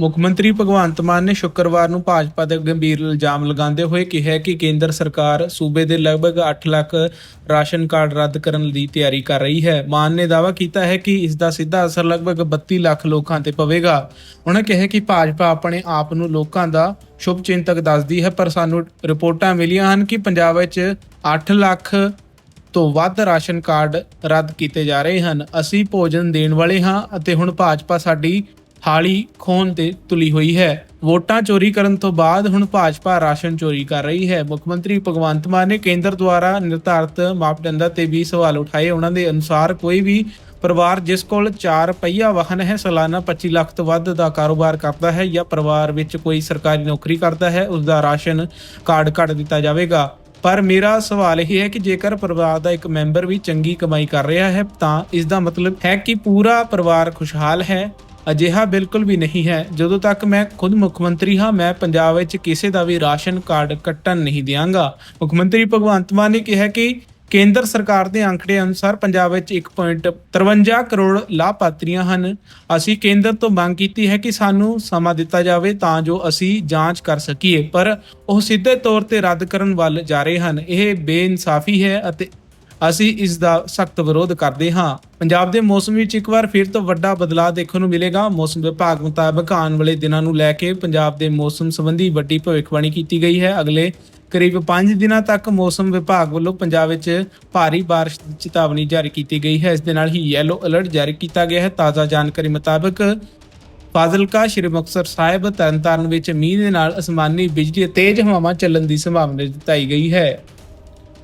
ਮੁੱਖ ਮੰਤਰੀ ਭਗਵੰਤ ਮਾਨ ਨੇ ਸ਼ੁੱਕਰਵਾਰ ਨੂੰ ਭਾਜਪਾ ਦੇ ਗੰਭੀਰ ਇਲਜ਼ਾਮ ਲਗਾਉਂਦੇ ਹੋਏ ਕਿਹਾ ਕਿ ਕੇਂਦਰ ਸਰਕਾਰ ਸੂਬੇ ਦੇ ਲਗਭਗ 8 ਲੱਖ ਰਾਸ਼ਨ ਕਾਰਡ ਰੱਦ ਕਰਨ ਦੀ ਤਿਆਰੀ ਕਰ ਰਹੀ ਹੈ। ਮਾਨ ਨੇ ਦਾਅਵਾ ਕੀਤਾ ਹੈ ਕਿ ਇਸ ਦਾ ਸਿੱਧਾ ਅਸਰ ਲਗਭਗ 32 ਲੱਖ ਲੋਕਾਂ ਤੇ ਪਵੇਗਾ। ਉਹਨਾਂ ਕਿਹਾ ਕਿ ਭਾਜਪਾ ਆਪਣੇ ਆਪ ਨੂੰ ਲੋਕਾਂ ਦਾ ਸ਼ੁਭ ਚਿੰਤਕ ਦੱਸਦੀ ਹੈ, ਪਰ ਸਾਨੂੰ ਰਿਪੋਰਟਾਂ ਮਿਲੀਆਂ ਹਨ ਕਿ ਪੰਜਾਬ ਵਿੱਚ 8 ਲੱਖ ਤੋਂ ਵੱਧ ਰਾਸ਼ਨ ਕਾਰਡ ਰੱਦ ਕੀਤੇ ਜਾ ਰਹੇ ਹਨ। ਅਸੀਂ ਭੋਜਨ ਦੇਣ ਵਾਲੇ ਹਾਂ ਅਤੇ ਹੁਣ ਭਾਜਪਾ ਸਾਡੀ ਹਾਲੀ ਖੋਣ ਤੇ ਤੁਲੀ ਹੋਈ ਹੈ। ਵੋਟਾਂ ਚੋਰੀ ਕਰਨ ਤੋਂ ਬਾਅਦ ਹੁਣ ਭਾਜਪਾ ਰਾਸ਼ਨ ਚੋਰੀ ਕਰ ਰਹੀ ਹੈ। ਮੁੱਖ ਮੰਤਰੀ ਭਗਵੰਤ ਮਾਨ ਨੇ ਕੇਂਦਰ ਦੁਆਰਾ ਨਿਰਧਾਰਤ ਮਾਪਦੰਡਾਂ ਤੇ ਵੀ ਸਵਾਲ ਉਠਾਏ। ਉਹਨਾਂ ਦੇ ਅਨੁਸਾਰ ਕੋਈ ਵੀ ਪਰਿਵਾਰ ਜਿਸ ਕੋਲ 4 ਪਹੀਆ ਵਾਹਨ ਹੈ, ਸਾਲਾਨਾ 25 ਲੱਖ ਤੋਂ ਵੱਧ ਦਾ ਕਾਰੋਬਾਰ ਕਰਦਾ ਹੈ ਜਾਂ ਪਰਿਵਾਰ ਵਿੱਚ ਕੋਈ ਸਰਕਾਰੀ ਨੌਕਰੀ ਕਰਦਾ ਹੈ, ਉਸ ਦਾ ਰਾਸ਼ਨ ਕਾਰਡ ਕੱਢ ਦਿੱਤਾ ਜਾਵੇਗਾ। ਪਰ ਮੇਰਾ ਸਵਾਲ ਇਹ ਹੈ ਕਿ ਜੇਕਰ ਪਰਿਵਾਰ ਦਾ ਇੱਕ ਮੈਂਬਰ ਵੀ ਚੰਗੀ ਕਮਾਈ ਕਰ ਰਿਹਾ ਹੈ, ਤਾਂ ਇਸ ਦਾ ਮਤਲਬ ਹੈ ਕਿ ਪੂਰਾ ਪਰਿਵਾਰ ਖੁਸ਼ਹਾਲ ਹੈ। ਅਜਿਹਾ ਬਿਲਕੁਲ ਵੀ ਨਹੀਂ ਹੈ। ਜਦੋਂ ਤੱਕ ਮੈਂ ਖੁਦ ਮੁੱਖ ਮੰਤਰੀ ਹਾਂ, ਮੈਂ ਪੰਜਾਬ ਵਿੱਚ ਕਿਸੇ ਦਾ ਵੀ ਰਾਸ਼ਨ ਕਾਰਡ ਕੱਟਣ ਨਹੀਂ ਦਿਆਂਗਾ। ਮੁੱਖ ਮੰਤਰੀ ਭਗਵੰਤ ਮਾਨ ਨੇ ਕਿਹਾ ਕਿ ਕੇਂਦਰ ਸਰਕਾਰ ਦੇ ਅੰਕੜੇ ਅਨੁਸਾਰ ਪੰਜਾਬ ਵਿੱਚ 1.53 ਕਰੋੜ ਲਾਭਪਾਤਰੀਆਂ ਹਨ। ਅਸੀਂ ਕੇਂਦਰ ਤੋਂ ਮੰਗ ਕੀਤੀ ਹੈ ਕਿ ਸਾਨੂੰ ਸਮਾਂ ਦਿੱਤਾ ਜਾਵੇ ਤਾਂ ਜੋ ਅਸੀਂ ਜਾਂਚ ਕਰ ਸਕੀਏ, ਪਰ ਉਹ ਸਿੱਧੇ ਤੌਰ ਤੇ ਰੱਦ ਕਰਨ ਵੱਲ ਜਾ ਰਹੇ ਹਨ। ਇਹ ਬੇਇਨਸਾਫੀ ਹੈ ਅਤੇ ਅਸੀਂ ਇਸ ਦਾ ਸਖਤ ਵਿਰੋਧ ਕਰਦੇ ਹਾਂ। ਪੰਜਾਬ ਦੇ ਮੌਸਮ ਵਿੱਚ ਇੱਕ ਵਾਰ ਫਿਰ ਤੋਂ ਵੱਡਾ ਬਦਲਾਅ ਦੇਖਣ ਨੂੰ ਮਿਲੇਗਾ। ਮੌਸਮ ਵਿਭਾਗ ਮੁਤਾਬਕ ਆਉਣ ਵਾਲੇ ਦਿਨਾਂ ਨੂੰ ਲੈ ਕੇ ਪੰਜਾਬ ਦੇ ਮੌਸਮ ਸੰਬੰਧੀ ਵੱਡੀ ਭਵਿੱਖਬਾਣੀ ਕੀਤੀ ਗਈ ਹੈ। ਅਗਲੇ ਕਰੀਬ 5 ਦਿਨਾਂ ਤੱਕ ਮੌਸਮ ਵਿਭਾਗ ਵੱਲੋਂ ਪੰਜਾਬ ਵਿੱਚ ਭਾਰੀ ਬਾਰਿਸ਼ ਦੀ ਚੇਤਾਵਨੀ ਜਾਰੀ ਕੀਤੀ ਗਈ ਹੈ। ਇਸ ਦੇ ਨਾਲ ਹੀ ਯੈਲੋ ਅਲਰਟ ਜਾਰੀ ਕੀਤਾ ਗਿਆ ਹੈ। ਤਾਜ਼ਾ ਜਾਣਕਾਰੀ ਮੁਤਾਬਕ ਫਾਜ਼ਿਲਕਾ, ਸ਼੍ਰੀ ਮੁਕਤਸਰ ਸਾਹਿਬ, ਤਰਨਤਾਰਨ ਵਿੱਚ ਮੀਂਹ ਦੇ ਨਾਲ ਅਸਮਾਨੀ ਬਿਜਲੀ ਅਤੇ ਤੇਜ਼ ਹਵਾਵਾਂ ਚੱਲਣ ਦੀ ਸੰਭਾਵਨਾ ਜਤਾਈ ਗਈ ਹੈ।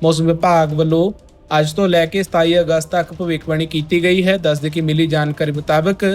ਮੌਸਮ ਵਿਭਾਗ ਵੱਲੋਂ ਅੱਜ ਤੋਂ ਲੈ ਕੇ 27 ਅਗਸਤ ਤੱਕ ਭਵਿੱਖਬਾਣੀ ਕੀਤੀ ਗਈ ਹੈ। ਦੱਸਦੇ ਕਿ ਮਿਲੀ ਜਾਣਕਾਰੀ ਮੁਤਾਬਕ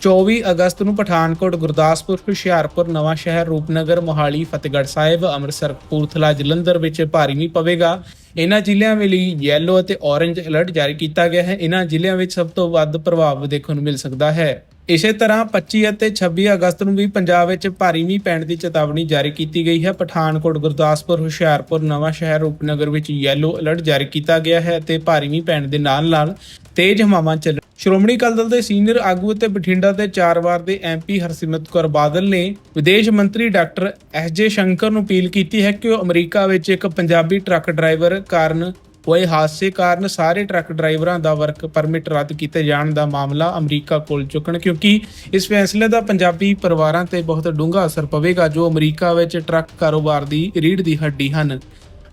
24 ਅਗਸਤ ਨੂੰ ਪਠਾਨਕੋਟ, ਗੁਰਦਾਸਪੁਰ, ਹੁਸ਼ਿਆਰਪੁਰ ਨਵਾਂ ਸ਼ਹਿਰ ਰੂਪਨਗਰ, ਮੋਹਾਲੀ, ਫਤਿਹਗੜ੍ਹ ਸਾਹਿਬ, ਅੰਮ੍ਰਿਤਸਰ, ਕਪੂਰਥਲਾ, ਜਲੰਧਰ ਵਿੱਚ ਭਾਰੀ ਮੀਂਹ ਪਵੇਗਾ। ਇਹਨਾਂ ਜ਼ਿਲ੍ਹਿਆਂ ਲਈ ਯੈਲੋ ਅਤੇ ਔਰੇਂਜ ਅਲਰਟ ਜਾਰੀ ਕੀਤਾ ਗਿਆ ਹੈ। ਇਹਨਾਂ ਜ਼ਿਲ੍ਹਿਆਂ ਵਿੱਚ ਸਭ ਤੋਂ ਵੱਧ ਪ੍ਰਭਾਵ ਦੇਖਣ ਨੂੰ ਮਿਲ ਸਕਦਾ ਹੈ। ਇਸੇ ਤਰ੍ਹਾਂ 25 ਅਤੇ 26 ਅਗਸਤ ਨੂੰ ਵੀ ਪੰਜਾਬ ਵਿੱਚ ਭਾਰੀ ਮੀਂਹ ਪੈਣ ਦੀ ਚੇਤਾਵਨੀ ਜਾਰੀ ਕੀਤੀ ਗਈ ਹੈ। ਪਠਾਨਕੋਟ, ਗੁਰਦਾਸਪੁਰ, ਹੁਸ਼ਿਆਰਪੁਰ, ਨਵਾਂ ਸ਼ਹਿਰ, ਰੂਪਨਗਰ ਵਿੱਚ ਯੈਲੋ ਅਲਰਟ ਜਾਰੀ ਕੀਤਾ ਗਿਆ ਹੈ ਤੇ ਭਾਰੀ ਮੀਂਹ ਪੈਣ ਦੇ ਨਾਲ ਨਾਲ ਤੇਜ਼ ਹਵਾਵਾਂ ਚੱਲ ਸ਼੍ਰੋਮਣੀ ਅਕਾਲੀ ਦਲ ਦੇ ਸੀਨੀਅਰ ਆਗੂ ਅਤੇ ਬਠਿੰਡਾ ਦੇ ਚਾਰ ਵਾਰ ਦੇ ਐਮਪੀ ਹਰਸਿਮਰਤ ਕੌਰ ਬਾਦਲ ਨੇ ਵਿਦੇਸ਼ ਮੰਤਰੀ ਡਾਕਟਰ ਐਸ ਜੇ ਸ਼ੰਕਰ ਨੂੰ ਅਪੀਲ ਕੀਤੀ ਹੈ ਕਿ ਉਹ ਅਮਰੀਕਾ ਵਿੱਚ ਇੱਕ ਪੰਜਾਬੀ ਟਰੱਕ ਡਰਾਈਵਰ ਕਾਰਨ ਹੋਏ ਹਾਦਸੇ ਕਾਰਨ ਸਾਰੇ ਟਰੱਕ ਡਰਾਈਵਰਾਂ ਦਾ ਵਰਕ ਪਰਮਿਟ ਰੱਦ ਕੀਤੇ ਜਾਣ ਦਾ ਮਾਮਲਾ ਅਮਰੀਕਾ ਕੋਲ ਚੁੱਕਣ, ਕਿਉਂਕਿ ਇਸ ਫੈਸਲੇ ਦਾ ਪੰਜਾਬੀ ਪਰਿਵਾਰਾਂ ਤੇ ਬਹੁਤ ਡੂੰਘਾ ਅਸਰ ਪਵੇਗਾ, ਜੋ ਅਮਰੀਕਾ ਵਿੱਚ ਟਰੱਕ ਕਾਰੋਬਾਰ ਦੀ ਰੀੜ ਦੀ ਹੱਡੀ ਹਨ।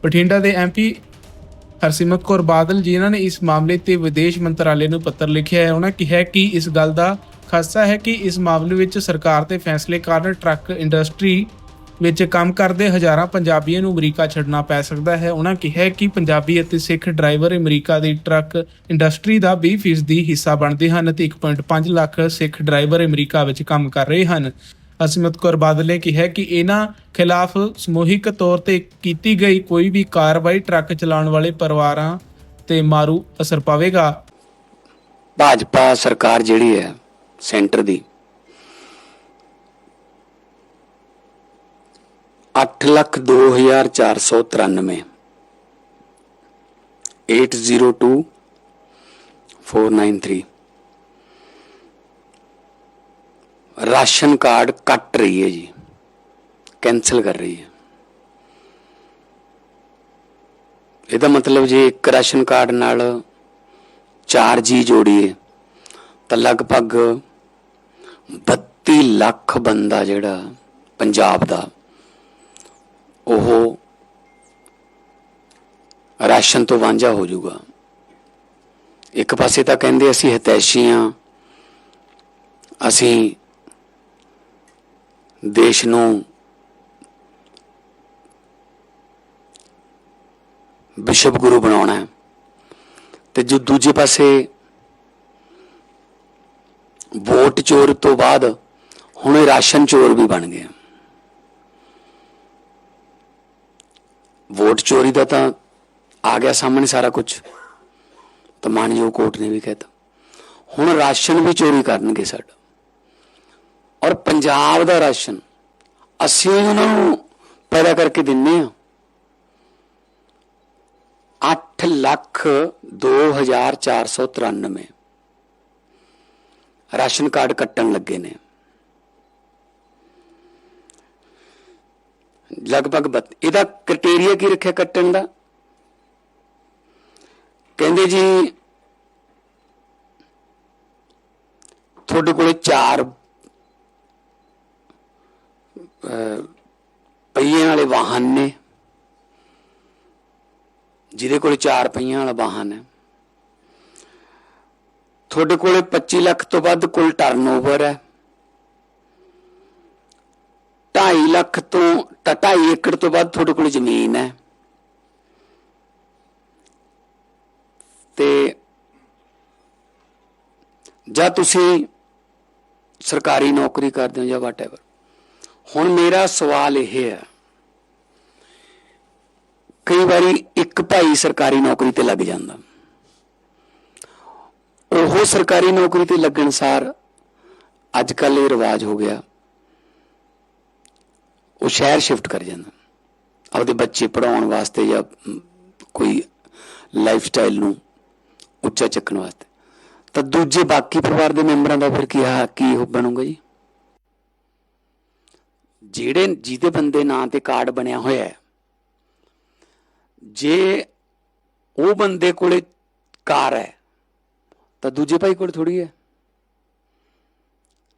ਬਠਿੰਡਾ ਦੇ ਐਮਪੀ ਹਰਸਿਮਰਤ ਕੌਰ ਬਾਦਲ ਜਿਨ੍ਹਾਂ ਨੇ ਇਸ ਮਾਮਲੇ ਤੇ ਵਿਦੇਸ਼ ਮੰਤਰਾਲੇ ਨੂੰ ਪੱਤਰ ਲਿਖਿਆ ਹੈ। ਉਹਨਾਂ ਕਿਹਾ ਕਿ ਇਸ ਗੱਲ ਦਾ ਖਾਸਾ ਹੈ ਕਿ ਇਸ ਮਾਮਲੇ ਵਿੱਚ ਸਰਕਾਰ ਦੇ ਫੈਸਲੇ ਕਾਰਨ ਟਰੱਕ ਇੰਡਸਟਰੀ ਵਿੱਚ ਕੰਮ ਕਰਦੇ ਹਜ਼ਾਰਾਂ ਪੰਜਾਬੀਆਂ ਨੂੰ ਅਮਰੀਕਾ ਛੱਡਣਾ ਪੈ ਸਕਦਾ ਹੈ। ਉਹਨਾਂ ਕਿਹਾ ਕਿ ਪੰਜਾਬੀ ਅਤੇ ਸਿੱਖ ਡਰਾਈਵਰ ਅਮਰੀਕਾ ਦੀ ਟਰੱਕ ਇੰਡਸਟਰੀ ਦਾ 20% ਦੀ ਹਿੱਸਾ ਬਣਦੇ ਹਨ ਅਤੇ 1.5 ਲੱਖ ਸਿੱਖ ਡਰਾਈਵਰ ਅਮਰੀਕਾ ਵਿੱਚ ਕੰਮ ਕਰ ਰਹੇ ਹਨ। ਅਸਮਤ ਕੌਰ ਬਾਦਲ ਨੇ ਕਿਹਾ ਕਿ ਇਹਨਾਂ ਖਿਲਾਫ ਸਮੂਹਿਕ ਤੌਰ ਤੇ ਕੀਤੀ ਗਈ ਕੋਈ ਵੀ ਕਾਰਵਾਈ ਟਰੱਕ ਚਲਾਉਣ ਵਾਲੇ ਪਰਿਵਾਰਾਂ ਤੇ ਮਾਰੂ ਅਸਰ ਪਾਵੇਗਾ। ਭਾਜਪਾ ਸਰਕਾਰ ਜਿਹੜੀ ਹੈ, ਸੈਂਟਰ ਦੀ 8 ਲੱਖ 2493 802 493 ਰਾਸ਼ਨ ਕਾਰਡ ਕੱਟ ਰਹੀ ਹੈ ਜੀ। ਕੈਨਸਲ ਕਰ ਰਹੀ ਹੈ। ਇਹਦਾ ਮਤਲਬ ਜੇ ਇੱਕ ਰਾਸ਼ਨ ਕਾਰਡ ਨਾਲ 4 ਜੀ ਜੋੜੀਏ, ਤਾਂ ਲਗਭਗ 32 ਲੱਖ ਬੰਦਾ ਜਿਹੜਾ ਪੰਜਾਬ ਦਾ ਉਹ ਰਾਸ਼ਨ ਤੋਂ ਵਾਂਝਾ ਹੋ ਜਾਊਗਾ। ਇੱਕ ਪਾਸੇ ਤਾਂ ਕਹਿੰਦੇ ਅਸੀਂ ਹਤੈਸ਼ੀ ਹਾਂ ਅਸੀਂ ਦੇਸ਼ ਨੂੰ ਵਿਸ਼ਵ ਗੁਰੂ ਬਣਾਉਣਾ ਹੈ। ਤੇ ਜੋ ਦੂਜੇ ਪਾਸੇ ਵੋਟ ਚੋਰ ਤੋਂ ਬਾਅਦ ਹੁਣ ਇਹ ਰਾਸ਼ਨ ਚੋਰ ਵੀ ਬਣ ਗਏ ਵੋਟ ਚੋਰੀ ਦਾ ਤਾਂ ਆ ਗਿਆ ਸਾਹਮਣੇ ਸਾਰਾ ਕੁਝ। ਤਾਂ ਮਾਨਯੋਗ ਕੋਰਟ ਨੇ ਵੀ ਕਹਿਤਾ। ਹੁਣ ਰਾਸ਼ਨ ਵੀ ਚੋਰੀ ਕਰਨਗੇ ਸਾਡਾ। ਔਰ ਪੰਜਾਬ ਦਾ ਰਾਸ਼ਨ ਅਸੀਂ ਉਹਨਾਂ ਨੂੰ ਪੈਦਾ ਕਰਕੇ ਦਿੰਨੇ ਆ। 8 ਲੱਖ 2493 ਰਾਸ਼ਨ ਕਾਰਡ ਕੱਟਣ ਲੱਗੇ ਨੇ। ਲਗਭਗ ਬੱਤ- ਇਹਦਾ ਕ੍ਰਾਈਟੇਰੀਆ ਕੀ ਰੱਖਿਆ ਕੱਟਣ ਦਾ? ਕਹਿੰਦੇ ਜੀ, ਤੁਹਾਡੇ ਕੋਲੇ ਚਾਰ ਪਹੀਆਂ ਵਾਲੇ ਵਾਹਨ ਨੇ। ਜਿਹਦੇ ਕੋਲ ਚਾਰ ਪਹੀਆਂ ਵਾਲਾ ਵਾਹਨ ਹੈ। ਤੁਹਾਡੇ ਕੋਲੇ 25 ਲੱਖ ਤੋਂ ਵੱਧ ਕੁੱਲ ਟਰਨਓਵਰ ਹੈ। 2.5 ਲੱਖ ਤੋਂ 2.5 ਏਕੜ ਤੋਂ ਵੱਧ ਤੁਹਾਡੇ ਕੋਲ ਜ਼ਮੀਨ ਹੈ। ਤੇ ਜਾਂ ਤੁਸੀਂ ਸਰਕਾਰੀ ਨੌਕਰੀ ਕਰਦੇ ਹੋ ਜਾਂ ਵਾਟਐਵਰ ਹੁਣ ਮੇਰਾ ਸਵਾਲ ਇਹ ਹੈ, ਕਈ ਵਾਰੀ ਇੱਕ ਭਾਈ ਸਰਕਾਰੀ ਨੌਕਰੀ ਤੇ ਲੱਗ ਜਾਂਦਾ। ਉਹ ਸਰਕਾਰੀ ਨੌਕਰੀ ਤੇ ਲੱਗਣ ਸਾਰ ਅੱਜ ਕੱਲ ਇਹ ਰਿਵਾਜ ਹੋ ਗਿਆ। ਉਹ ਸ਼ਹਿਰ ਸ਼ਿਫਟ ਕਰ ਜਾਂਦਾ। ਆਪਦੇ ਬੱਚੇ ਪੜਾਉਣ ਵਾਸਤੇ ਜਾਂ ਕੋਈ ਲਾਈਫ ਸਟਾਈਲ ਨੂੰ ਉੱਚਾ ਚੱਕਣ ਵਾਸਤੇ। ਤਾਂ ਦੂਜੇ ਬਾਕੀ ਪਰਿਵਾਰ ਦੇ ਮੈਂਬਰਾਂ ਦਾ ਫਿਰ ਕੀ ਹਾ ਕੀ ਉਹ ਬਣੂਗਾ ਜੀ? ਜਿਹੜੇ, ਜਿਹਦੇ ਬੰਦੇ ਨਾਂ ਤੇ ਕਾਰਡ ਬਣਿਆ ਹੋਇਆ ਹੈ, ਜੇ ਉਹ ਬੰਦੇ ਕੋਲੇ ਕਾਰ ਹੈ, ਤਾਂ ਦੂਜੇ ਭਾਈ ਕੋਲ ਥੋੜੀ ਹੈ।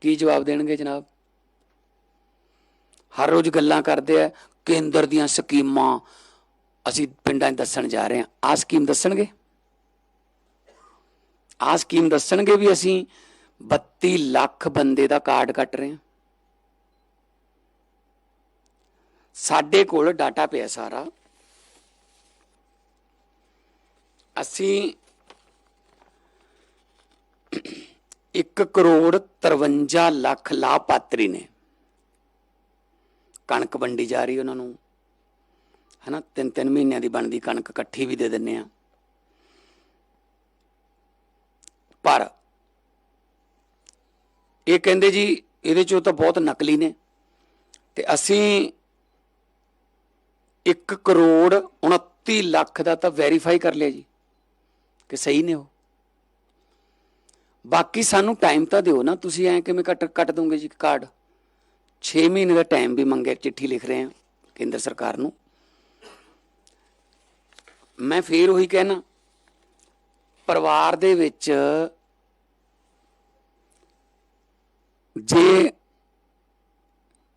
ਕੀ ਜਵਾਬ ਦੇਣਗੇ ਜਨਾਬ? ਹਰ ਰੋਜ਼ ਗੱਲਾਂ ਕਰਦੇ ਆ, ਕੇਂਦਰ ਦੀਆਂ ਸਕੀਮਾਂ ਅਸੀਂ ਪਿੰਡਾਂ 'ਚ ਦੱਸਣ ਜਾ ਰਹੇ ਹਾਂ। ਆ ਸਕੀਮ ਦੱਸਣਗੇ? ਆ ਸਕੀਮ ਦੱਸਣਗੇ ਵੀ ਅਸੀਂ 32 ਲੱਖ ਬੰਦੇ ਦਾ ਕਾਰਡ ਕੱਟ ਰਹੇ ਹਾਂ। ਸਾਡੇ ਕੋਲ ਡਾਟਾ ਪਿਆ ਸਾਰਾ। ਅਸੀਂ 1 ਕਰੋੜ 53 ਲੱਖ ਲਾਭਪਾਤਰੀ ਨੇ। ਕਣਕ ਵੰਡੀ ਜਾ ਰਹੀ ਉਹਨਾਂ ਨੂੰ। ਹਨਾ ਤਿੰਨ ਤਿੰਨ ਮਹੀਨਿਆਂ ਦੀ ਬਣਦੀ ਕਣਕ ਇਕੱਠੀ ਵੀ ਦੇ ਦਿੰਨੇ ਆ। ਪਰ ਇਹ ਕਹਿੰਦੇ ਜੀ, ਇਹਦੇ ਚੋਂ ਤਾਂ ਬਹੁਤ ਨਕਲੀ ਨੇ। ਤੇ ਅਸੀਂ 1 ਕਰੋੜ 29 ਲੱਖ ਦਾ ਤਾਂ ਵੈਰੀਫਾਈ ਕਰ ਲਿਆ ਜੀ। ਕਿ ਸਹੀ ਨੇ ਉਹ। ਬਾਕੀ ਸਾਨੂੰ ਟਾਈਮ ਤਾਂ ਦਿਓ ਨਾ, ਤੁਸੀਂ ਐ ਕਿਵੇਂ ਕੱਟ ਕੱਟ ਦੋਗੇ ਜੀ ਕਾਰਡ 6 ਮਹੀਨੇ ਦਾ ਟਾਈਮ ਵੀ ਮੰਗਿਆ ਚਿੱਠੀ ਲਿਖ ਰਹੇ ਹਾਂ ਕੇਂਦਰ ਸਰਕਾਰ ਨੂੰ। ਮੈਂ ਫੇਰ ਉਹੀ ਕਹਿਣਾ, ਪਰਿਵਾਰ ਦੇ ਵਿੱਚ ਜੇ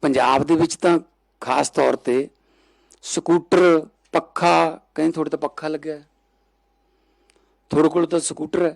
ਪੰਜਾਬ ਦੇ ਵਿੱਚ ਤਾਂ ਖਾਸ ਤੌਰ ਤੇ ਸਕੂਟਰ, ਪੱਖਾ, ਕਹਿੰਦੇ ਤੁਹਾਡੇ ਤਾਂ ਪੱਖਾ ਲੱਗਿਆ। ਤੁਹਾਡੇ ਕੋਲ ਤਾਂ ਸਕੂਟਰ ਹੈ।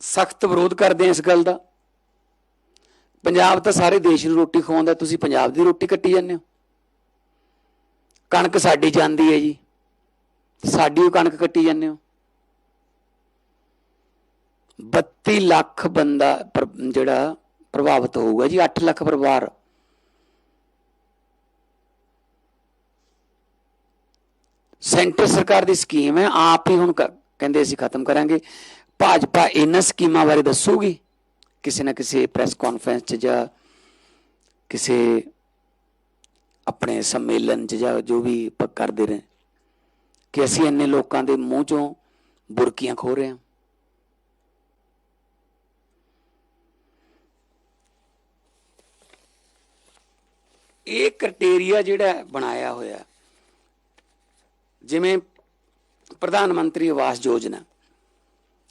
ਸਖਤ ਵਿਰੋਧ ਕਰਦੇ ਆ ਇਸ ਗੱਲ ਦਾ। ਪੰਜਾਬ ਤਾਂ ਸਾਰੇ ਦੇਸ਼ ਨੂੰ ਰੋਟੀ ਖਵਾਉਂਦਾ, ਤੁਸੀਂ ਪੰਜਾਬ ਦੀ ਰੋਟੀ ਕੱਟੀ ਜਾਂਦੇ ਹੋ। ਕਣਕ ਸਾਡੀ ਜਾਂਦੀ ਹੈ ਜੀ। ਸਾਡੀ ਉਹ ਕਣਕ ਕੱਟੀ ਜਾਂਦੇ ਹੋ। 32 ਲੱਖ ਬੰਦਾ ਜਿਹੜਾ ਪ੍ਰਭਾਵਿਤ ਹੋਊਗਾ ਜੀ 8 ਲੱਖ ਪਰਿਵਾਰ। ਸੈਂਟਰ ਸਰਕਾਰ ਦੀ ਸਕੀਮ ਹੈ, ਆਪ ਹੀ ਹੁਣ ਕਹਿੰਦੇ ਅਸੀਂ ਖਤਮ ਕਰਾਂਗੇ। ਭਾਜਪਾ ਇਹਨਾਂ ਸਕੀਮਾਂ ਬਾਰੇ ਦੱਸੂਗੀ? ਕਿਸੇ ਨਾ ਕਿਸੇ ਪ੍ਰੈਸ ਕਾਨਫਰੰਸ 'ਚ ਜਾਂ ਕਿਸੇ ਆਪਣੇ ਸੰਮੇਲਨ 'ਚ ਜਾਂ ਜੋ ਵੀ ਕਰਦੇ ਰਹੇ। ਕਿ ਅਸੀਂ ਇੰਨੇ ਲੋਕਾਂ ਦੇ ਮੂੰਹ 'ਚੋਂ ਬੁਰਕੀਆਂ ਖੋ ਰਹੇ ਹਾਂ। ਇਹ ਕ੍ਰਾਈਟੇਰੀਆ ਜਿਹੜਾ ਬਣਾਇਆ ਹੋਇਆ, ਜਿਵੇਂ ਪ੍ਰਧਾਨ ਮੰਤਰੀ ਆਵਾਸ ਯੋਜਨਾ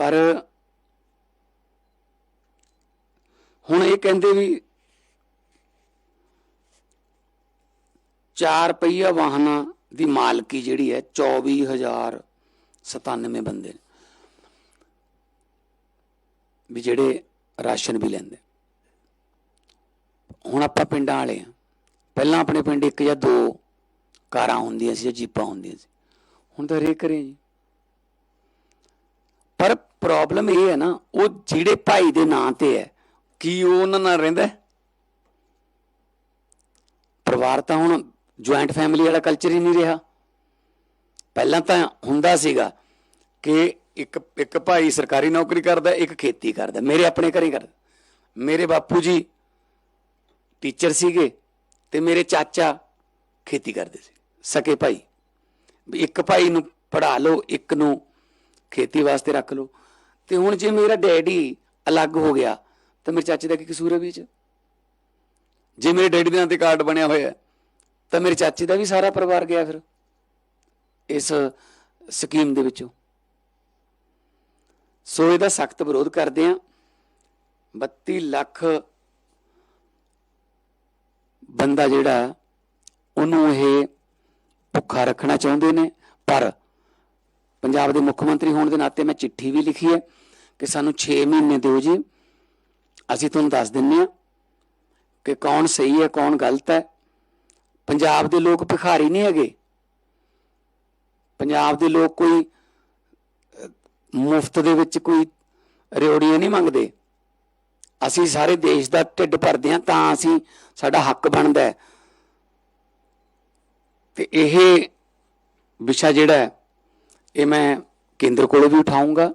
ਪਰ ਹੁਣ ਇਹ ਕਹਿੰਦੇ ਵੀ ਚਾਰ ਪਹੀਆ ਵਾਹਨਾਂ ਦੀ ਮਾਲਕੀ ਜਿਹੜੀ ਹੈ 24097 ਬੰਦੇ ਨੇ ਵੀ ਜਿਹੜੇ ਰਾਸ਼ਨ ਵੀ ਲੈਂਦੇ। ਹੁਣ ਆਪਾਂ ਪਿੰਡਾਂ ਵਾਲੇ ਆ ਪਹਿਲਾਂ ਆਪਣੇ ਪਿੰਡ ਇੱਕ ਜਾਂ ਦੋ ਕਾਰਾਂ ਹੁੰਦੀਆਂ ਸੀ ਜਾਂ ਜੀਪਾਂ ਹੁੰਦੀਆਂ ਸੀ। ਹੁਣ ਤਾਂ ਹਰੇਕ ਘਰੇ ਜੀ। ਪਰ ਪ੍ਰੋਬਲਮ ਇਹ ਹੈ ਨਾ, ਉਹ ਜਿਹੜੇ ਭਾਈ ਦੇ ਨਾਂ ਤੇ ਹੈ, ਕੀ ਉਹ ਉਹਨਾਂ ਨਾਲ ਰਹਿੰਦਾ ਪਰਿਵਾਰ ਤਾਂ ਹੁਣ ਜੁਆਇੰਟ ਫੈਮਿਲੀ ਵਾਲਾ ਕਲਚਰ ਹੀ ਨਹੀਂ ਰਿਹਾ। ਪਹਿਲਾਂ ਤਾਂ ਹੁੰਦਾ ਸੀਗਾ ਕਿ ਇੱਕ ਇੱਕ ਭਾਈ ਸਰਕਾਰੀ ਨੌਕਰੀ ਕਰਦਾ, ਇੱਕ ਖੇਤੀ ਕਰਦਾ, ਮੇਰੇ ਆਪਣੇ ਘਰੇ ਕਰਦਾ। ਮੇਰੇ ਬਾਪੂ ਜੀ ਟੀਚਰ ਸੀਗੇ ਤੇ ਮੇਰੇ ਚਾਚਾ ਖੇਤੀ ਕਰਦੇ ਸੀ, ਸਕੇ ਭਾਈ। ਵੀ ਇੱਕ ਭਾਈ ਨੂੰ ਪੜਾ ਲਓ, ਇੱਕ ਨੂੰ ਖੇਤੀ ਵਾਸਤੇ ਰੱਖ ਲਓ। ਤੇ ਹੁਣ ਜੇ ਮੇਰਾ ਡੈਡੀ ਅਲੱਗ ਹੋ ਗਿਆ, ਤਾਂ ਮੇਰੇ ਚਾਚੇ ਦਾ ਕੀ ਕਸੂਰ ਹੈ ਵਿੱਚ ਜੇ ਮੇਰੇ ਡੈਡੀ ਦੇ ਨਾਂ ਤੇ ਕਾਰਡ ਬਣਿਆ ਹੋਇਆ ਤਾਂ ਮੇਰੇ ਚਾਚੇ ਦਾ ਵੀ ਸਾਰਾ ਪਰਿਵਾਰ ਗਿਆ ਫਿਰ ਇਸ ਸਕੀਮ ਦੇ ਵਿੱਚੋਂ। ਸੋ ਇਹਦਾ ਸਖਤ ਵਿਰੋਧ ਕਰਦੇ ਆ 32 ਲੱਖ ਬੰਦਾ ਜਿਹੜਾ ਉਹਨੂੰ ਇਹ ਭੁੱਖਾ ਰੱਖਣਾ ਚਾਹੁੰਦੇ ਨੇ। ਪਰ ਪੰਜਾਬ ਦੇ ਮੁੱਖ ਮੰਤਰੀ ਹੋਣ ਦੇ ਨਾਤੇ ਮੈਂ ਚਿੱਠੀ ਵੀ ਲਿਖੀ ਹੈ। ਕਿ ਸਾਨੂੰ 6 ਮਹੀਨੇ ਦਿਓ ਜੀ। ਅਸੀਂ ਤੁਹਾਨੂੰ ਦੱਸ ਦਿੰਨੇ ਆ ਕਿ ਕੌਣ ਸਹੀ ਹੈ, ਕੌਣ ਗਲਤ ਹੈ। ਪੰਜਾਬ ਦੇ ਲੋਕ ਭਿਖਾਰੀ ਨਹੀਂ ਹੈਗੇ। ਪੰਜਾਬ ਦੇ ਲੋਕ ਕੋਈ ਮੁਫਤ ਦੇ ਵਿੱਚ ਕੋਈ ਰਿਓੜੀਆਂ ਨਹੀਂ ਮੰਗਦੇ। ਅਸੀਂ ਸਾਰੇ ਦੇਸ਼ ਦਾ ਢਿੱਡ ਭਰਦੇ ਹਾਂ ਤਾਂ ਅਸੀਂ ਸਾਡਾ ਹੱਕ ਬਣਦਾ ਹੈ। ਤੇ ਇਹ ਵਿਸ਼ਾ ਜਿਹੜਾ ਇਹ ਮੈਂ ਕੇਂਦਰ ਕੋਲੋਂ ਵੀ ਉਠਾਉਂਗਾ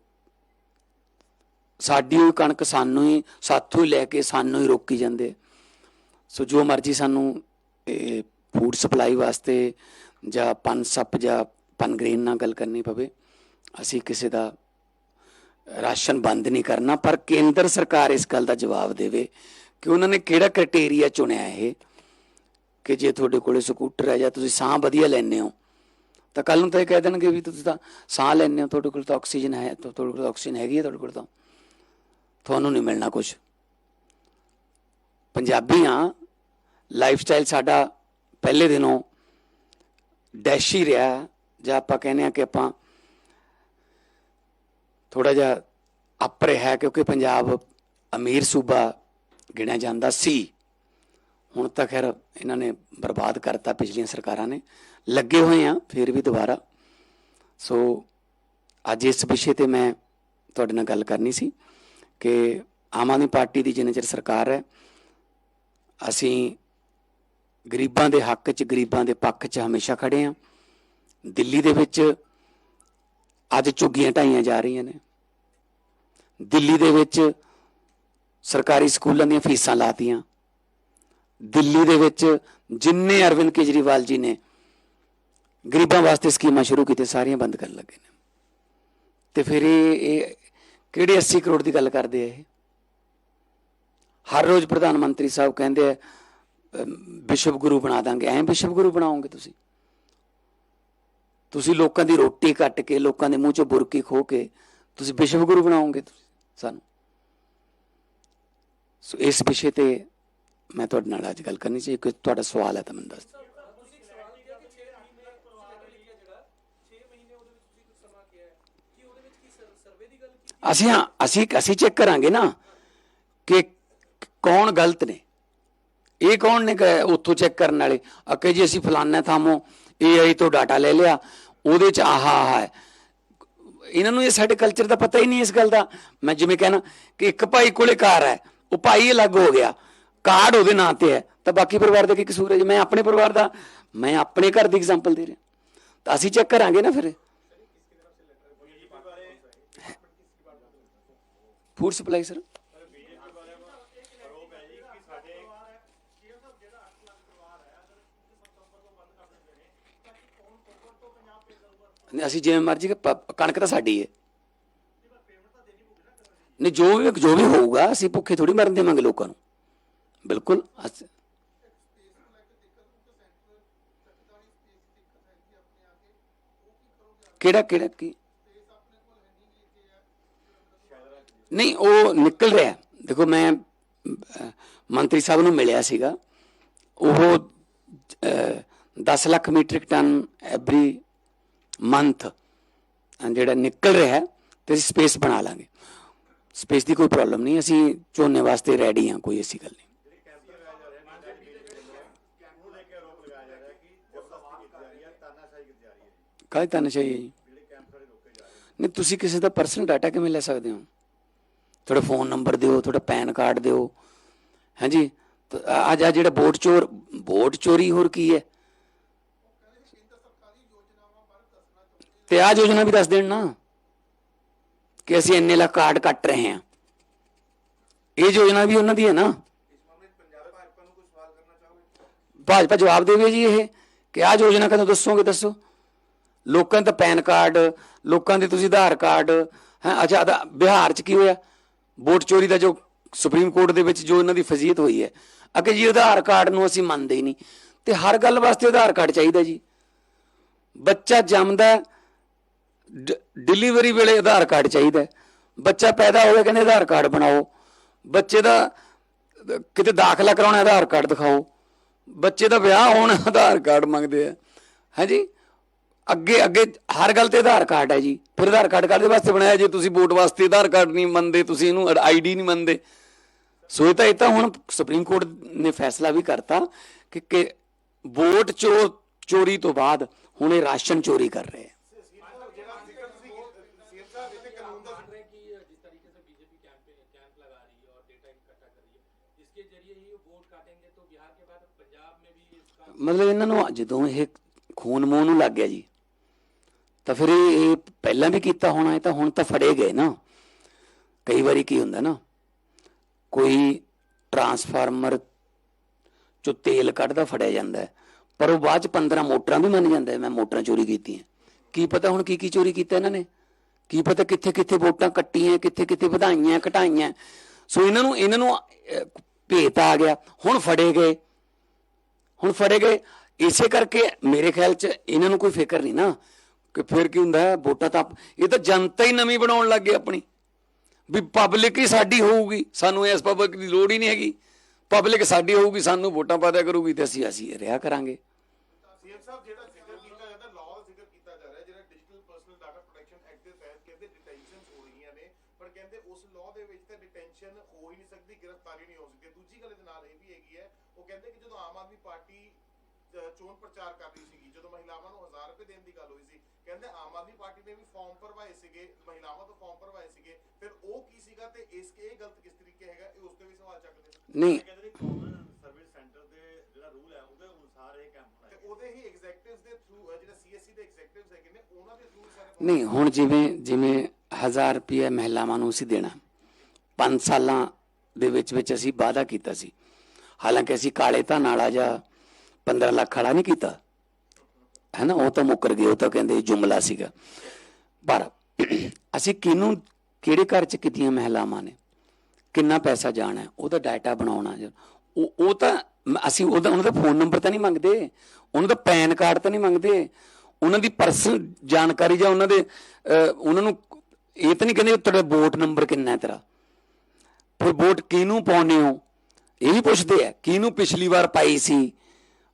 ਸਾਡੀ ਉਹ ਕਣਕ ਸਾਨੂੰ ਹੀ, ਸਾਥੋਂ ਹੀ ਲੈ ਕੇ ਸਾਨੂੰ ਹੀ ਰੋਕੀ ਜਾਂਦੇ। ਸੋ ਜੋ ਮਰਜ਼ੀ ਸਾਨੂੰ ਫੂਡ ਸਪਲਾਈ ਵਾਸਤੇ ਜਾਂ ਪਨ ਸੱਪ ਜਾਂ ਪਨ ਗ੍ਰੇਨ ਨਾਲ ਗੱਲ ਕਰਨੀ ਪਵੇ, ਅਸੀਂ ਕਿਸੇ ਦਾ ਰਾਸ਼ਨ ਬੰਦ ਨਹੀਂ ਕਰਨਾ, ਪਰ ਕੇਂਦਰ ਸਰਕਾਰ ਇਸ ਗੱਲ ਦਾ ਜਵਾਬ ਦੇਵੇ ਕਿ ਉਹਨਾਂ ਨੇ ਕਿਹੜਾ ਕ੍ਰਾਈਟੇਰੀਆ ਚੁਣਿਆ ਇਹ, ਕਿ ਜੇ ਤੁਹਾਡੇ ਕੋਲੇ ਸਕੂਟਰ ਹੈ ਜਾਂ ਤੁਸੀਂ ਸਾਹ ਵਧੀਆ ਲੈਂਦੇ ਹੋ, ਤਾਂ ਕੱਲ ਨੂੰ ਤਾਂ ਇਹ ਕਹਿ ਦੇਣਗੇ ਵੀ ਤੁਸੀਂ ਤਾਂ ਸਾਹ ਲੈਂਦੇ ਹੋ, ਤੁਹਾਡੇ ਕੋਲ ਤਾਂ ਆਕਸੀਜਨ ਹੈ, ਤੁਹਾਡੇ ਕੋਲ ਆਕਸੀਜਨ ਹੈਗੀ ਹੈ ਤੁਹਾਡੇ ਕੋਲ ਤਾਂ। ਤੁਹਾਨੂੰ ਨਹੀਂ ਮਿਲਣਾ ਕੁਝ ਪੰਜਾਬੀ ਹਾਂ ਲਾਈਫ ਸਟਾਈਲ ਸਾਡਾ ਪਹਿਲੇ ਦਿਨੋਂ ਡੈਸ਼ ਹੀ ਰਿਹਾ। ਜਾਂ ਆਪਾਂ ਕਹਿੰਦੇ ਆ ਕਿ ਆਪਾਂ ਥੋੜਾ ਜਿਹਾ ਅਪ ਰਿਹਾ ਹੈ ਕਿਉਂਕਿ ਪੰਜਾਬ ਅਮੀਰ ਸੂਬਾ ਗਿਣਿਆ ਜਾਂਦਾ ਸੀ। ਹੁਣ ਤਾਂ ਖੈਰ ਇਹਨਾਂ ਨੇ ਬਰਬਾਦ ਕਰਤਾ ਪਿਛਲੀਆਂ ਸਰਕਾਰਾਂ ਨੇ। ਲੱਗੇ ਹੋਏ ਆ ਫਿਰ ਵੀ ਦੁਬਾਰਾ। ਸੋ ਅੱਜ ਇਸ ਵਿਸ਼ੇ ਤੇ ਮੈਂ ਤੁਹਾਡੇ ਨਾਲ ਗੱਲ ਕਰਨੀ ਸੀ। ਕਿ ਆਮ ਆਦਮੀ ਪਾਰਟੀ ਦੀ ਜਿੰਨੇ ਚਿਰ ਸਰਕਾਰ ਹੈ, ਅਸੀਂ ਗਰੀਬਾਂ ਦੇ ਹੱਕ 'ਚ, ਗਰੀਬਾਂ ਦੇ ਪੱਖ 'ਚ ਹਮੇਸ਼ਾ ਖੜੇ ਆ ਦਿੱਲੀ ਦੇ ਵਿੱਚ ਅੱਜ ਝੁੱਗੀਆਂ ਢਾਈਆਂ ਜਾ ਰਹੀਆਂ ਨੇ। ਦਿੱਲੀ ਦੇ ਵਿੱਚ ਸਰਕਾਰੀ ਸਕੂਲਾਂ ਦੀਆਂ ਫੀਸਾਂ ਲਾਤੀਆਂ। ਦਿੱਲੀ ਦੇ ਵਿੱਚ ਜਿੰਨੇ ਅਰਵਿੰਦ ਕੇਜਰੀਵਾਲ ਜੀ ਨੇ, ਗਰੀਬਾਂ ਵਾਸਤੇ ਸਕੀਮਾਂ ਸ਼ੁਰੂ ਕੀਤੀਆਂ, ਸਾਰੀਆਂ ਬੰਦ ਕਰਨ ਲੱਗੇ ਨੇ। ਤੇ ਫਿਰ ਇਹ ਇਹ ਕਿਹੜੇ 80 ਕਰੋੜ ਦੀ ਗੱਲ ਕਰਦੇ ਆ ਇਹ? ਹਰ ਰੋਜ਼ ਪ੍ਰਧਾਨ ਮੰਤਰੀ ਸਾਹਿਬ ਕਹਿੰਦੇ ਆ ਵਿਸ਼ਵ ਗੁਰੂ ਬਣਾ ਦਾਂਗੇ। ਐਂ ਵਿਸ਼ਵ ਗੁਰੂ ਬਣਾਓਗੇ ਤੁਸੀਂ? ਤੁਸੀਂ ਲੋਕਾਂ ਦੀ ਰੋਟੀ ਕੱਟ ਕੇ, ਲੋਕਾਂ ਦੇ ਮੂੰਹ ਚੋਂ ਬੁਰਕੀ ਖੋ ਕੇ ਤੁਸੀਂ ਵਿਸ਼ਵ ਗੁਰੂ ਬਣਾਓਗੇ ਸਾਨੂੰ? ਸੋ ਇਸ ਵਿਸ਼ੇ ਤੇ ਮੈਂ ਤੁਹਾਡੇ ਨਾਲ ਅੱਜ ਗੱਲ ਕਰਨੀ ਸੀ। ਕਿ ਤੁਹਾਡਾ ਸਵਾਲ ਹੈ ਤਾਂ ਮੈਨੂੰ ਦੱਸ ਅਸੀਂ ਹਾਂ, ਅਸੀਂ ਅਸੀਂ ਚੈੱਕ ਕਰਾਂਗੇ ਨਾ ਕਿ ਕੌਣ ਗਲਤ ਨੇ। ਇਹ ਕੌਣ ਨੇ ਕਿ ਉੱਥੋਂ ਚੈੱਕ ਕਰਨ ਵਾਲੇ? ਅੱਕੇ ਜੀ ਅਸੀਂ ਫਲਾਨਾ ਥਾਮੋਂ AI ਤੋਂ ਡਾਟਾ ਲੈ ਲਿਆ, ਉਹਦੇ ਚ ਆਹਾ ਆਹਾ ਹੈ। ਇਹਨਾਂ ਨੂੰ ਇਹ ਸਾਡੇ ਕਲਚਰ ਦਾ ਪਤਾ ਹੀ ਨਹੀਂ ਇਸ ਗੱਲ ਦਾ। ਮੈਂ ਜਿਵੇਂ ਕਹਿਣਾ ਕਿ ਇੱਕ ਭਾਈ ਕੋਲੇ ਕਾਰ ਹੈ, ਉਹ ਭਾਈ ਅਲੱਗ ਹੋ ਗਿਆ। ਕਾਰਡ ਉਹਦੇ ਨਾਂ ਤੇ ਹੈ। ਤਾਂ ਬਾਕੀ ਪਰਿਵਾਰ ਦਾ ਕੀ ਕਸੂਰ ਹੈ ਜੀ? ਮੈਂ ਆਪਣੇ ਪਰਿਵਾਰ ਦਾ, ਮੈਂ ਆਪਣੇ ਘਰ ਦੀ ਐਗਜ਼ਾਮਪਲ ਦੇ ਰਿਹਾ। ਤਾਂ ਅਸੀਂ ਚੈੱਕ ਕਰਾਂਗੇ ਨਾ ਫਿਰ। Food supply sir? ਨਹੀਂ, ਅਸੀਂ ਜਿਵੇਂ ਮਰਜ਼ੀ ਕਿ ਕਣਕ ਤਾਂ ਸਾਡੀ ਹੈ ਨਹੀਂ ਜੋ ਵੀ ਜੋ ਵੀ ਹੋਊਗਾ ਅਸੀਂ ਭੁੱਖੇ ਥੋੜੀ ਮਰਨ ਦੇਵਾਂਗੇ ਲੋਕਾਂ ਨੂੰ। ਬਿਲਕੁਲ ਅਸ- ਕਿਹੜਾ ਕਿਹੜਾ ਕੀ? ਨਹੀਂ ਉਹ ਨਿਕਲ ਰਿਹਾ। ਦੇਖੋ ਮੈਂ ਮੰਤਰੀ ਸਾਹਿਬ ਨੂੰ ਮਿਲਿਆ ਸੀਗਾ। ਉਹ ਅਹ, 10 lakh metric ton every month ਜਿਹੜਾ ਨਿਕਲ ਰਿਹਾ ਤੇ ਅਸੀਂ ਸਪੇਸ ਬਣਾ ਲਾਂਗੇ। ਸਪੇਸ ਦੀ ਕੋਈ ਪ੍ਰੋਬਲਮ ਨਹੀਂ ਅਸੀਂ ਝੋਨੇ ਵਾਸਤੇ ਰੈਡੀ ਹਾਂ ਕੋਈ ਐਸੀ ਗੱਲ ਨਹੀਂ। ਕਾਹਦੀ ਤਾਨਾਸ਼ਾਹੀ ਹੈ ਜੀ? ਨਹੀਂ ਤੁਸੀਂ ਕਿਸੇ ਦਾ ਪਰਸਨਲ ਡਾਟਾ ਕਿਵੇਂ ਲੈ ਸਕਦੇ ਹੋ? ਤੁਹਾਡਾ ਫੋਨ ਨੰਬਰ ਦਿਓ, ਤੁਹਾਡਾ ਪੈਨ ਕਾਰਡ ਦਿਓ। ਹਾਂਜੀ? ਅੱਜ ਆ ਜਿਹੜਾ ਵੋਟ ਚੋਰ, ਵੋਟ ਚੋਰੀ ਹੋਰ ਕੀ ਹੈ? ਤੇ ਆ ਯੋਜਨਾ ਵੀ ਦੱਸ ਦੇਣ ਨਾ ਕਿ ਅਸੀਂ ਇੰਨੇ ਲੱਖ ਕਾਰਡ ਕੱਟ ਰਹੇ ਹਾਂ। ਇਹ ਯੋਜਨਾ ਵੀ ਉਹਨਾਂ ਦੀ ਹੈ ਨਾ। ਭਾਜਪਾ ਜਵਾਬ ਦੇਵੇ ਜੀ ਇਹ ਕਿ ਆ ਯੋਜਨਾ ਕਦੋਂ ਦੱਸੋਗੇ ਦੱਸੋ? ਲੋਕਾਂ ਦਾ ਪੈਨ ਕਾਰਡ, ਲੋਕਾਂ ਦੇ ਤੁਸੀਂ ਆਧਾਰ ਕਾਰਡ, ਹੈ, ਅੱਛਾ ਆਧਾ- ਬਿਹਾਰ ਚ ਕੀ ਹੋਇਆ? ਵੋਟ ਚੋਰੀ ਦਾ ਜੋ ਸੁਪਰੀਮ ਕੋਰਟ ਦੇ ਵਿੱਚ ਜੋ ਇਹਨਾਂ ਦੀ ਫਜ਼ੀਅਤ ਹੋਈ ਹੈ। ਅਕੇ ਜੀ, ਆਧਾਰ ਕਾਰਡ ਨੂੰ ਅਸੀਂ ਮੰਨਦੇ ਹੀ ਨਹੀਂ। ਤੇ ਹਰ ਗੱਲ ਵਾਸਤੇ ਆਧਾਰ ਕਾਰਡ ਚਾਹੀਦਾ ਜੀ। ਬੱਚਾ ਜੰਮਦਾ ਡਿਲੀਵਰੀ ਵੇਲੇ ਆਧਾਰ ਕਾਰਡ ਚਾਹੀਦਾ ਬੱਚਾ ਪੈਦਾ ਹੋਇਆ ਕਹਿੰਦੇ ਆਧਾਰ ਕਾਰਡ ਬਣਾਓ। ਬੱਚੇ ਦਾ, ਕਿਤੇ ਦਾਖਲਾ ਕਰਾਉਣਾ ਆਧਾਰ ਕਾਰਡ ਦਿਖਾਓ। ਬੱਚੇ ਦਾ ਵਿਆਹ ਹੋਣਾ ਆਧਾਰ ਕਾਰਡ ਮੰਗਦੇ ਆ ਹਾਂਜੀ ਅੱਗੇ ਅੱਗੇ ਹਰ ਗੱਲ ਤੇ ਆਧਾਰ ਕਾਰਡ ਹੈ ਜੀ। ਫਿਰ ਆਧਾਰ ਕਾਰਡ ਕਾਰਡ ਵਾਸਤੇ ਬਣਾਇਆ? ਜੇ ਤੁਸੀਂ ਵੋਟ ਵਾਸਤੇ ਆਧਾਰ ਕਾਰਡ ਨਹੀਂ ਮੰਨਦੇ, ਤੁਸੀਂ ਇਹਨੂੰ ਆਈਡੀ ਨਹੀਂ ਮੰਨਦੇ। ਸੋ ਇਹ ਤਾਂ ਇਹ ਤਾਂ ਹੁਣ ਸੁਪਰੀਮ ਕੋਰਟ ਨੇ ਫੈਸਲਾ ਵੀ ਕਰਤਾ ਕਿ ਵੋਟ ਚੋਰ ਚੋਰੀ ਤੋਂ ਬਾਅਦ ਹੁਣ ਇਹ ਰਾਸ਼ਨ ਚੋਰੀ ਕਰ ਰਹੇ ਹੈ। ਮਤਲਬ ਇਹਨਾਂ ਨੂੰ ਜਦੋਂ ਇਹ ਖੂਨ ਮੂੰਹ ਨੂੰ ਲੱਗ ਗਿਆ ਜੀ ਤਾਂ ਫਿਰ ਇਹ ਪਹਿਲਾਂ ਵੀ ਕੀਤਾ ਹੋਣਾ ਇਹ ਤਾਂ ਹੁਣ ਤਾਂ ਫੜੇ ਗਏ ਨਾ। ਕਈ ਵਾਰੀ ਕੀ ਹੁੰਦਾ ਨਾ, ਕੋਈ ਟਰਾਂਸਫਾਰਮਰ ਚੋਂ ਤੇਲ ਕੱਢਦਾ, ਫੜਿਆ ਜਾਂਦਾ ਪਰ ਉਹ ਬਾਅਦ ਚ 15 ਮੋਟਰਾਂ ਵੀ ਮੰਨ ਜਾਂਦਾ ਮੈਂ ਮੋਟਰਾਂ ਚੋਰੀ ਕੀਤੀਆਂ। ਕੀ ਪਤਾ ਹੁਣ ਕੀ ਕੀ ਚੋਰੀ ਕੀਤਾ ਇਹਨਾਂ ਨੇ? ਕੀ ਪਤਾ ਕਿੱਥੇ ਕਿੱਥੇ ਵੋਟਾਂ ਕੱਟੀਆਂ ਕਿੱਥੇ ਕਿੱਥੇ ਵਧਾਈਆਂ, ਘਟਾਈਆਂ। ਸੋ ਇਹਨਾਂ ਨੂੰ ਇਹਨਾਂ ਨੂੰ ਭੇਤ ਆ ਗਿਆ। ਹੁਣ ਫੜੇ ਗਏ। ਹੁਣ ਫੜੇ ਗਏ। ਇਸੇ ਕਰਕੇ ਮੇਰੇ ਖਿਆਲ ਚ ਇਹਨਾਂ ਨੂੰ ਕੋਈ ਫਿਕਰ ਨਹੀਂ ਨਾ। ਕਿ ਫਿਰ ਕੀ ਹੁੰਦਾ ਹੈ? ਵੋਟਾਂ ਤਾਂ ਇਹ ਤਾਂ ਜਨਤਾ ਹੀ ਨਵੀਂ ਬਣਾਉਣ ਲੱਗ ਗਏ ਆਪਣੀ। ਵੀ ਪਬਲਿਕ ਹੀ ਸਾਡੀ ਹੋਊਗੀ। ਸਾਨੂੰ ਇਸ ਪਬਲਿਕ ਦੀ ਲੋੜ ਹੀ ਨਹੀਂ ਹੈਗੀ। ਪਬਲਿਕ ਸਾਡੀ ਹੋਊਗੀ, ਸਾਨੂੰ ਵੋਟਾਂ ਪਾਦਿਆ ਕਰੂਗੀ ਤੇ ਅਸੀਂ ਅਸੀਂ ਰਿਹਾ ਕਰਾਂਗੇ। ਸੀਐਮ ਸਾਹਿਬ, ਜਿਹੜਾ ਜ਼ਿਕਰ ਕੀਤਾ ਜਾਂਦਾ ਲਾਅ ਜ਼ਿਕਰ ਕੀਤਾ ਜਾ ਰਿਹਾ, ਜਿਹੜਾ digital personal data protection act ਦੇ ਤਹਿਤ ਕਹਿੰਦੇ ਡਿਟੈਂਸ਼ਨਸ ਹੋ ਰਹੀਆਂ ਨੇ, ਪਰ ਕਹਿੰਦੇ ਉਸ ਲਾਅ ਦੇ ਵਿੱਚ ਤਾਂ ਡਿਟੈਂਸ਼ਨ ਹੋ ਹੀ ਨਹੀਂ ਸਕਦੀ, ਗ੍ਰਿਫਤਾਰੀ ਨਹੀਂ ਹੋ ਸਕਦੀ। ਦੂਜੀ ਗੱਲ ਇਹਦੇ ਨਾਲ ਇਹ ਵੀ ਹੈਗੀ ਹੈ, ਉਹ ਕਹਿੰਦੇ ਕਿ ਜਦੋਂ ਆਮ ਆਦਮੀ ਪਾਰਟੀ ਚੋਣ ਪ੍ਰਚਾਰ ਕਰ ਰਹੀ ਸੀਗੀ, ਜਦੋਂ ਮਹਿਲਾਵਾਂ ਨੂੰ 1000 ਰੁਪਏ ਦੇਣ ਦੀ ਗੱਲ ਹੋਈ ਸੀ ਕਹਿੰਦੇ ਆਮ ਆਦਮੀ ਪਾਰਟੀ ਨੇ ਵੀ ਫਾਰਮ ਭਰਵਾਏ ਸੀਗੇ ਮਹਿਲਾਵਾਂ ਤੋਂ ਫਾਰਮ ਭਰਵਾਏ ਸੀਗੇ ਫਿਰ ਉਹ ਕੀ ਸੀਗਾ ਤੇ ਇਸ ਇਹ ਗਲਤ ਕਿਸ ਤਰੀਕੇ ਹੈਗਾ ਇਹ ਉਸ ਤੇ ਵੀ ਸਵਾਲ ਚੱਕਦੇ ਨੇ। ਨਹੀਂ। ਕਹਿੰਦੇ ਨੇ ਕਾਮਨ ਸਰਵਿਸ ਸੈਂਟਰ ਦੇ ਜਿਹੜਾ ਰੂਲ ਹੈ ਉਹਦੇ ਅਨੁਸਾਰ ਇਹ ਕੈਂਪ ਤੇ ਹੋਣਾ ਉਹਦੇ ਹੀ ਐਗਜ਼ੈਕਟਿਵਸ ਦੇ ਥਰੂ ਜਿਹੜਾ ਸੀਐਸਸੀ ਦੇ ਐਗਜ਼ੈਕਟਿਵਸ ਹੈਗੇ ਨੇ ਉਹਨਾਂ ਦੇ ਥਰੂ ਸਾਰੇ ਨਹੀਂ ਹੁਣ ਜਿਵੇਂ ਜਿਵੇਂ 1000 ਰੁਪਏ ਮਹਿਲਾਵਾਂ ਨੂੰ ਅਸੀਂ ਦੇਣਾ 5 ਸਾਲਾਂ ਦੇ ਵਿੱਚ ਵਿੱਚ ਅਸੀਂ ਵਾਅਦਾ ਕੀਤਾ ਸੀ। ਹਾਲਾਂਕਿ ਅਸੀਂ ਕਾਲੇ ਧਨ ਵਾਲਾ ਜਾਂ 15 ਲੱਖ ਵਾਲਾ ਨਹੀਂ ਕੀਤਾ। ਹੈ ਨਾ ਉਹ ਤਾਂ ਮੁੱਕਰ ਗਏ ਉਹ ਤਾਂ ਕਹਿੰਦੇ ਜੁਮਲਾ ਸੀਗਾ। ਪਰ ਅਸੀਂ ਕਿਹਨੂੰ ਕਿਹੜੇ ਘਰ 'ਚ ਕਿੰਨੀਆਂ ਮਹਿਲਾਵਾਂ ਨੇ? ਕਿੰਨਾ ਪੈਸਾ ਜਾਣਾ ਹੈ, ਉਹਦਾ ਡਾਟਾ ਬਣਾਉਣਾ ਜੀ। ਉਹ ਉਹ ਤਾਂ ਅਸੀਂ ਉਹਦਾ ਉਹਨਾਂ ਦਾ ਫੋਨ ਨੰਬਰ ਤਾਂ ਨਹੀਂ ਮੰਗਦੇ ਉਹਨਾਂ ਦਾ ਪੈਨ ਕਾਰਡ ਤਾਂ ਨਹੀਂ ਮੰਗਦੇ ਉਹਨਾਂ ਦੀ ਪਰਸਨਲ ਜਾਣਕਾਰੀ ਜਾਂ ਉਹਨਾਂ ਦੇ ਉਹਨਾਂ ਨੂੰ ਇਹ ਤਾਂ ਨਹੀਂ ਕਹਿੰਦੇ ਵੀ ਤੁਹਾਡਾ ਵੋਟ ਨੰਬਰ ਕਿੰਨਾ ਹੈ ਤੇਰਾ। ਫਿਰ ਵੋਟ ਕਿਹਨੂੰ ਪਾਉਨੇ ਹੋ? ਇਹ ਵੀ ਪੁੱਛਦੇ ਆ ਕਿਹਨੂੰ ਪਿਛਲੀ ਵਾਰ ਪਾਈ ਸੀ?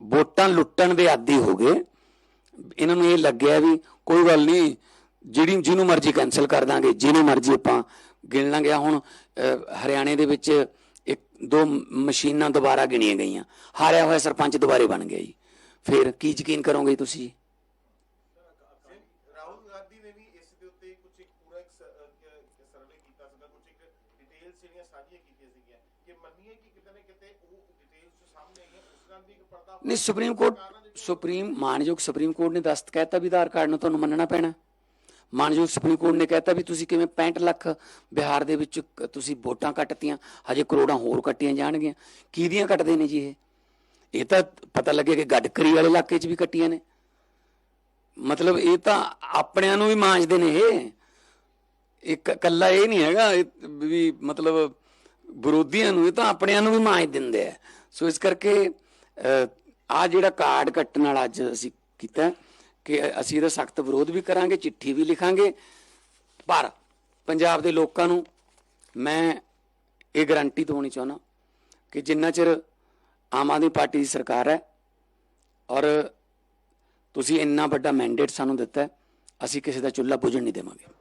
ਵੋਟਾਂ ਲੁੱਟਣ ਦੇ ਆਦੀ ਹੋ ਗਏ। ਇਹਨਾਂ ਨੂੰ ਇਹ ਲੱਗਿਆ ਵੀ ਕੋਈ ਗੱਲ ਨਹੀਂ, ਜਿਹੜੀ ਜਿਹਨੂੰ ਮਰਜ਼ੀ ਕੈਨਸਲ ਕਰ ਦਾਂਗੇ, ਜਿਹਨੂੰ ਮਰਜ਼ੀ ਆਪਾਂ ਗਿਣ ਲਾਂਗੇ। ਹੁਣ ਹਰਿਆਣੇ ਦੇ ਵਿੱਚ ਇੱਕ, ਦੋ ਮਸ਼ੀਨਾਂ ਦੁਬਾਰਾ ਗਿਣੀਆਂ ਗਈਆਂ। ਹਾਰਿਆ ਹੋਇਆ ਸਰਪੰਚ ਦੁਬਾਰੇ ਬਣ ਗਿਆ ਜੀ। ਫਿਰ ਕੀ ਯਕੀਨ ਕਰੋਗੇ ਤੁਸੀਂ ਰਾਹੁਲ ਗਾਂਧੀ ਨੇ ਵੀ ਇਸ ਦੇ ਉੱਤੇ ਕੁਝ ਇੱਕ ਪੂਰਾ ਇੱਕ ਸਰਵੇ ਕੀਤਾ ਸੀਗਾ ਕੁਝ ਇੱਕ ਡਿਟੇਲਸ ਜਿਹੜੀਆਂ ਸਾਂਝੀਆਂ ਕੀਤੀਆਂ ਸੀਗੀਆਂ ਕਿ ਮੰਨੀਏ ਕਿ ਕਿਤੇ ਨਾ ਕਿਤੇ ਉਹ ਡਿਟੇਲਸ ਜੋ ਸਾਹਮਣੇ ਆਈਆਂ ਉਸ ਨਾਲ ਵੀ ਇੱਕ ਪਰਦਾ ਨਹੀਂ, ਸੁਪਰੀਮ ਕੋਰਟ, ਸੁਪਰੀਮ ਮਾਨਯੋਗ ਸੁਪਰੀਮ ਕੋਰਟ ਨੇ ਦਸਤ ਕਹਿਤਾ ਵੀ ਆਧਾਰ ਕਾਰਡ ਨੂੰ ਤੁਹਾਨੂੰ ਮੰਨਣਾ ਪੈਣਾ। ਮਾਨਯੋਗ ਸੁਪਰੀਮ ਕੋਰਟ ਨੇ ਕਹਿਤਾ ਵੀ ਤੁਸੀਂ ਕਿਵੇਂ 65 ਲੱਖ ਬਿਹਾਰ ਦੇ ਵਿੱਚ ਤੁਸੀਂ ਵੋਟਾਂ ਕੱਟਤੀਆਂ, ਹਜੇ ਕਰੋੜਾਂ ਹੋਰ ਕੱਟੀਆਂ ਜਾਣਗੀਆਂ। ਕਿਹਦੀਆਂ ਕੱਟਦੇ ਨੇ ਜੀ ਇਹ? ਇਹ ਤਾਂ ਪਤਾ ਲੱਗਿਆ ਕਿ ਗੱਡਕਰੀ ਵਾਲੇ ਇਲਾਕੇ 'ਚ ਵੀ ਕੱਟੀਆਂ ਨੇ। ਮਤਲਬ ਇਹ ਤਾਂ ਆਪਣਿਆਂ ਨੂੰ ਵੀ ਮਾਂਜਦੇ ਨੇ ਇਹ। ਇੱਕ ਕੱਲਾ ਇਹ ਨਹੀਂ ਹੈਗਾ ਵੀ ਮਤਲਬ ਵਿਰੋਧੀਆਂ ਨੂੰ ਇਹ ਤਾਂ ਆਪਣਿਆਂ ਨੂੰ ਵੀ ਮਾਂਜ ਦਿੰਦੇ ਆ। ਸੋ ਇਸ ਕਰਕੇ ਆ ਜਿਹੜਾ ਕਾਰਡ ਕੱਟਣ ਵਾਲਾ ਅੱਜ ਅਸੀਂ ਕੀਤਾ ਕਿ ਅਸੀਂ ਇਹਦਾ ਸਖਤ ਵਿਰੋਧ ਵੀ ਕਰਾਂਗੇ, ਚਿੱਠੀ ਵੀ ਲਿਖਾਂਗੇ। ਪਰ ਪੰਜਾਬ ਦੇ ਲੋਕਾਂ ਨੂੰ ਮੈਂ ਇਹ ਗਾਰੰਟੀ ਦਵਾਉਣੀ ਚਾਹੁੰਦਾ ਕਿ ਜਿੰਨਾ ਚਿਰ ਆਮ ਆਦਮੀ ਪਾਰਟੀ ਦੀ ਸਰਕਾਰ ਹੈ ਔਰ ਤੁਸੀਂ ਇੰਨਾ ਵੱਡਾ ਮੈਂਡੇਟ ਸਾਨੂੰ ਦਿੱਤਾ ਅਸੀਂ ਕਿਸੇ ਦਾ ਚੁੱਲ੍ਹਾ ਬੁਝਣ ਨਹੀਂ ਦੇਵਾਂਗੇ।